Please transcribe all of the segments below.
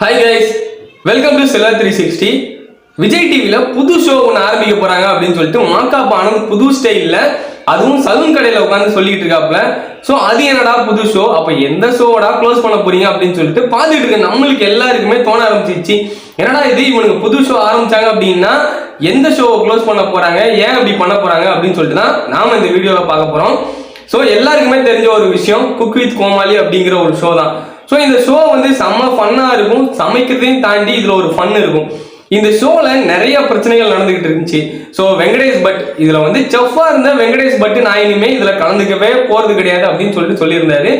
Hi guys welcome to செல்லா three sixty Vijay டிவியில் புது ஷோ ஒன்று ஆரம்பிக்க போகிறாங்க அப்படின்னு சொல்லிட்டு மாக்காப் ஆனந்த் புது ஸ்டைலில் அதுவும் சலூன் கடையில் உட்காந்து சொல்லிட்டு இருக்காப்புல. ஸோ அது என்னடா புது ஷோ அப்போ எந்த ஷோவடா க்ளோஸ் பண்ண போறீங்க அப்படின்னு சொல்லிட்டு பார்த்துட்டு இருக்க நம்மளுக்கு எல்லாருக்குமே தோண ஆரம்பிச்சிச்சு என்னடா இது? இவனுக்கு புது ஷோ ஆரம்பிச்சாங்க அப்படின்னா எந்த ஷோவை க்ளோஸ் பண்ண போறாங்க? ஏன் அப்படி பண்ண போறாங்க? அப்படின்னு சொல்லிட்டு தான் நாம இந்த வீடியோவில் பார்க்க போறோம். ஸோ எல்லாருக்குமே தெரிஞ்ச ஒரு விஷயம் குக் வித் கோமாளி அப்படிங்கிற ஒரு ஷோ தான். ஸோ இந்த ஷோ வந்து செம்ம ஃபன்னாக இருக்கும். சமைக்கிறதையும் தாண்டி இதில் ஒரு ஃபன் இருக்கும். இந்த ஷோவில் நிறைய பிரச்சனைகள் நடந்துகிட்டு இருந்துச்சு. ஸோ வெங்கடேஷ் பட் இதில் வந்து செஃப்பாக இருந்த வெங்கடேஷ் பட்டு நான் இனிமேல் இதில் கலந்துக்கவே போகிறது கிடையாது அப்படின்னு சொல்லிட்டு சொல்லியிருந்தாரு.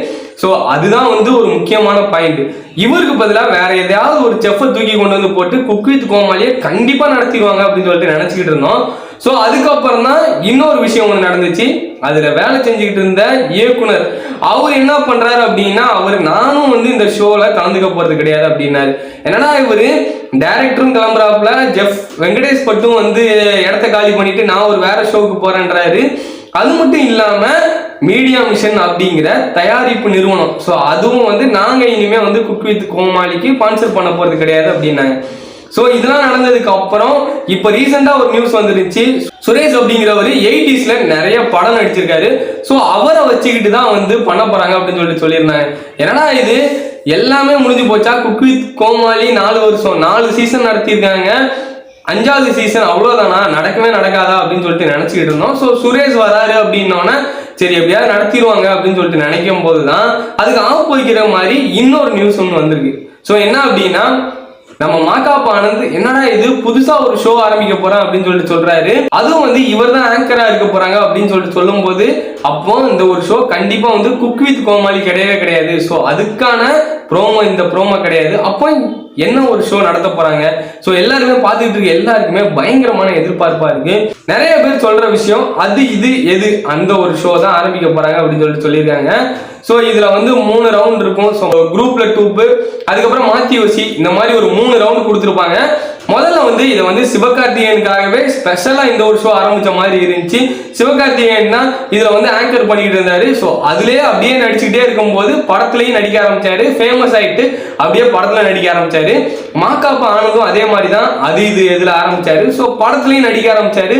ஸோ அதுதான் வந்து ஒரு முக்கியமான பாயிண்ட் இவருக்கு பதிலாக வேற எதையாவது ஒரு செஃப்பை தூக்கி கொண்டு வந்து போட்டு குக் வித் கோமாளியை கண்டிப்பாக நடத்திடுவாங்க அப்படின்னு சொல்லிட்டு நினச்சிக்கிட்டு இருந்தோம். ஸோ அதுக்கப்புறம் தான் இன்னொரு விஷயம் ஒன்று நடந்துச்சு. அதில் வேலை செஞ்சுக்கிட்டு இருந்த இயக்குனர். அவர் என்ன பண்ணுறாரு அப்படின்னா அவர் நானும் வந்து இந்த ஷோவில் கலந்துக்க போகிறது கிடையாது அப்படின்னாரு. என்னடா இவர் டேரக்டரும் கிளம்புறாப்புல ஜெஃப் வெங்கடேஷ் பட்டும் வந்து இடத்த காலி பண்ணிட்டு நான் ஒரு வேற ஷோவுக்கு போகிறேன்றாரு அது மட்டும் இல்லாமல் மீடியா மிஷன் அப்படிங்கிற தயாரிப்பு நிறுவனம். ஸோ அதுவும் வந்து நாங்கள் இனிமே வந்து குக் வித் கோமாளிக்கு ஸ்பான்சர் பண்ண போகிறது கிடையாது அப்படின்னாங்க. ஸோ இதெல்லாம் நடந்ததுக்கு அப்புறம் இப்போ ரீசெண்டாக ஒரு நியூஸ் வந்துருச்சு. சுரேஷ் அப்படிங்கிறவர் எயிட்டிஸ்ல நிறைய படம் நடிச்சிருக்காரு. ஸோ அவரை வச்சுக்கிட்டு தான் வந்து பண்ண போறாங்க அப்படின்னு சொல்லிட்டு சொல்லியிருந்தாங்க. என்னடா இது? எல்லாமே முடிஞ்சு போச்சா? குக் வித் கோமாளி நாலு வருஷம் நாலு சீசன் நடத்தியிருக்காங்க. அஞ்சாவது சீசன் அவ்வளோதானா நடக்கவே நடக்காதா? அப்படின்னு சொல்லிட்டு நினச்சிக்கிட்டு இருந்தோம். ஸோ சுரேஷ் வராரு அப்படின்னோடனே சரி எப்படியாவது நடத்திடுவாங்க அப்படின்னு சொல்லிட்டு நினைக்கும் போது தான் அதுக்கு ஆப் வைக்கிற மாதிரி இன்னொரு நியூஸ் ஒன்று வந்திருக்கு. ஸோ என்ன அப்படின்னா நம்ம மாக்காப் ஆனந்த் என்னடா இது புதுசா ஒரு ஷோ ஆரம்பிக்க போறேன் அப்படின்னு சொல்லிட்டு சொல்றாரு. அதுவும் வந்து இவர் தான் ஆங்கரா இருக்க போறாங்க அப்படின்னு சொல்லிட்டு சொல்லும்போது அப்போ இந்த ஒரு ஷோ கண்டிப்பா வந்து குக் வித் கோமாளி கிடையவே கிடையாது. ஸோ அதுக்கான ப்ரோமோ இந்த ப்ரோமோ கிடையாது. அப்போ என்ன ஒரு ஷோ நடத்த போறாங்க? ஸோ எல்லாருமே பார்த்துட்டு இருக்க எல்லாருக்குமே பயங்கரமான எதிர்பார்ப்பா இருக்கு. நிறைய பேர் சொல்ற விஷயம் அது இது எது அந்த ஒரு ஷோ தான் ஆரம்பிக்க போறாங்க அப்படின்னு சொல்லிட்டு சொல்லியிருக்காங்க. ஸோ இதில் வந்து மூணு ரவுண்ட் இருக்கும். ஸோ குரூப்ல டூப்பு அதுக்கப்புறம் மாத்தி வசி இந்த மாதிரி ஒரு மூணு ரவுண்ட் கொடுத்துருப்பாங்க. முதல்ல வந்து இதை வந்து சிவகார்த்திகேயனுக்காகவே ஸ்பெஷலாக இந்த ஒரு ஷோ ஆரம்பித்த மாதிரி இருந்துச்சு. சிவகார்த்திகேயன் தான் வந்து ஆங்கர் பண்ணிக்கிட்டு இருந்தாரு. ஸோ அதுலேயே அப்படியே நடிச்சுக்கிட்டே இருக்கும்போது படத்துலையும் நடிக்க ஆரம்பிச்சாரு. ஃபேமஸ் ஆயிட்டு அப்படியே படத்தில் நடிக்க ஆரம்பிச்சாரு. மாக்காப்ப ஆனதும் அதே மாதிரி தான் அது இது எதுல ஆரம்பிச்சாரு. ஸோ படத்துலயும் நடிக்க ஆரம்பிச்சாரு.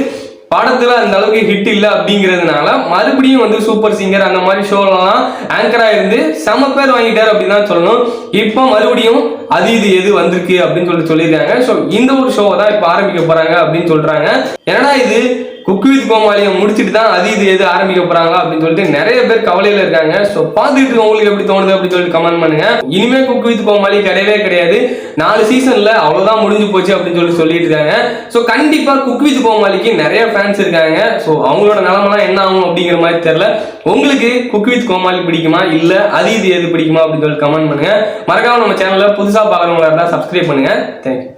படத்துல அந்த அளவுக்கு ஹிட் இல்லை அப்படிங்கிறதுனால மறுபடியும் வந்து சூப்பர் சிங்கர் அந்த மாதிரி ஷோலாம் ஆங்கரா இருந்து செம பேர் வாங்கிட்டாரு அப்படின்னு தான் சொல்லணும். இப்போ மறுபடியும் அது இது எது வந்திருக்கு அப்படின்னு சொல்லி சொல்லியிருக்காங்க. ஸோ இந்த ஒரு ஷோவை தான் இப்போ ஆரம்பிக்க போறாங்க அப்படின்னு சொல்றாங்க. என்னடா இது? குக் வித் கோமாளியை முடிச்சுட்டு தான் அது இது எது ஆரம்பிக்க போறாங்க அப்படின்னு சொல்லிட்டு நிறைய பேர் கவலையில இருக்காங்க. ஸோ பார்த்துட்டு உங்களுக்கு எப்படி தோணுது அப்படின்னு சொல்லிட்டு கமெண்ட் பண்ணுங்க. இனிமே குக் வித் கோமாளி கிடையவே கிடையாது. நாலு சீசன்ல அவ்வளவுதான் முடிஞ்சு போச்சு அப்படின்னு சொல்லி சொல்லிட்டு இருக்காங்க. ஸோ கண்டிப்பா குக் வித் கோமாளிக்கு நிறைய ஃபேன்ஸ் இருக்காங்க. ஸோ அவங்களோட நிலமெல்லாம் என்ன ஆகும் அப்படிங்கிற மாதிரி தெரியல. உங்களுக்கு குக் வித் கோமாளி பிடிக்குமா? இல்ல அது இது எது பிடிக்குமா அப்படின்னு சொல்லி கமெண்ட் பண்ணுங்க. மறக்காம நம்ம சேனல்ல புதுசா பார்க்குறவங்களா இருந்தா சப்ஸ்கிரைப் பண்ணுங்க. தேங்க்யூ